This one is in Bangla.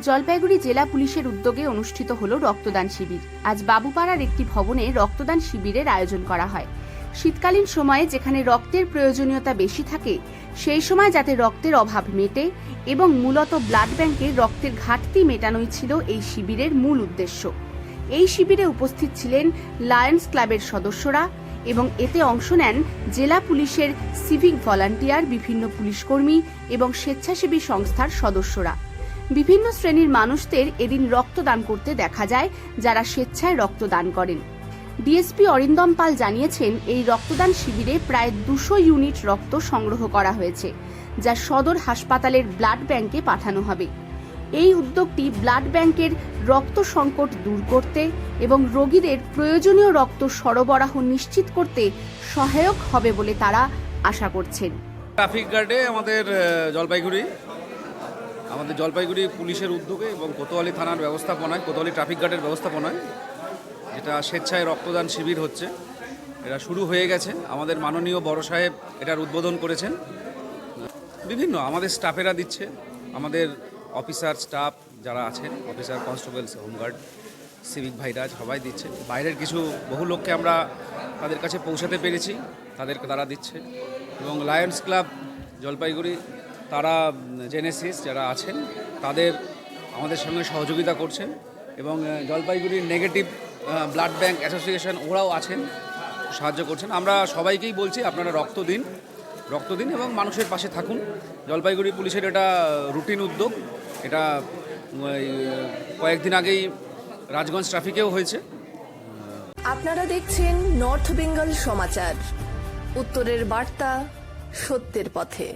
জলপাইগুড়ি জেলা পুলিশের উদ্যোগে অনুষ্ঠিত হল রক্তদান শিবির। আজ বাবুপাড়ার একটি ভবনে রক্তদান শিবিরের আয়োজন করা হয়। শীতকালীন সময়ে যেখানে রক্তের প্রয়োজনীয়তা বেশি থাকে, সেই সময় যাতে রক্তের অভাব মেটে এবং মূলত ব্লাড ব্যাংকে রক্তের ঘাটতি মেটানোই ছিল এই শিবিরের মূল উদ্দেশ্য। এই শিবিরে উপস্থিত ছিলেন লায়ন্স ক্লাবের সদস্যরা এবং এতে অংশ নেন জেলা পুলিশের সিভিক ভলান্টিয়ার, বিভিন্ন পুলিশকর্মী এবং স্বেচ্ছাসেবী সংস্থার সদস্যরা। বিভিন্ন শ্রেণির মানুষদের এদিন রক্তদান করতে দেখা যায়, যারা স্বেচ্ছায় রক্তদান করেন। ডিএসপি অরিন্দম পাল জানিয়েছেন, এই রক্তদান শিবিরে প্রায় দুশো ইউনিট রক্ত সংগ্রহ করা হয়েছে, যা সদর হাসপাতালের ব্লাড ব্যাংকে পাঠানো হবে। এই উদ্যোগটি ব্লাড ব্যাংকের রক্ত সংকট দূর করতে এবং রোগীদের প্রয়োজনীয় রক্ত সরবরাহ নিশ্চিত করতে সহায়ক হবে বলে তারা আশা করছেন। ট্রাফিক গার্ডে আমাদের জলপাইগুড়ি আমাদের জলপাইগুড়ি পুলিশের উদ্যোগে এবং কোতোয়ালি থানার ব্যবস্থাপনায়, কোতোয়ালি ট্রাফিক গার্ডের ব্যবস্থাপনায় যেটা স্বেচ্ছায় রক্তদান শিবির হচ্ছে। এটা শুরু হয়ে গেছে। আমাদের মাননীয় বড় সাহেব এটার উদ্বোধন করেছেন। বিভিন্ন আমাদের স্টাফেরা দিচ্ছে। আমাদের অফিসার স্টাফ যারা আছেন, অফিসার, কনস্টেবল, হোমগার্ড, সিভিক ভাইরা সবাই দিচ্ছে। বাইরের কিছু বহু লোককে আমরা তাদের কাছে পৌঁছাতে পেরেছি। তাদেরকে তারা দিচ্ছে। এবং লায়ন্স ক্লাব, জলপাইগুড়ি তারা জেনেসিস যারা আছেন, তাদের আমাদের সঙ্গে সহযোগিতা করছেন এবং জলপাইগুড়ির নেগেটিভ ব্লাড ব্যাংক অ্যাসোসিয়েশন ওরাও আছেন, সাহায্য করছেন। আমরা সবাইকেই বলছি, আপনারা রক্ত দিন রক্ত দিন এবং মানুষের পাশে থাকুন। জলপাইগুড়ি পুলিশের এটা রুটিন উদ্যোগ। এটা কয়েকদিন আগেই রাজগঞ্জ ট্রাফিকেও হয়েছে। আপনারা দেখছেন নর্থ বেঙ্গল সমাচার উত্তরের বার্তা সত্যের পথে।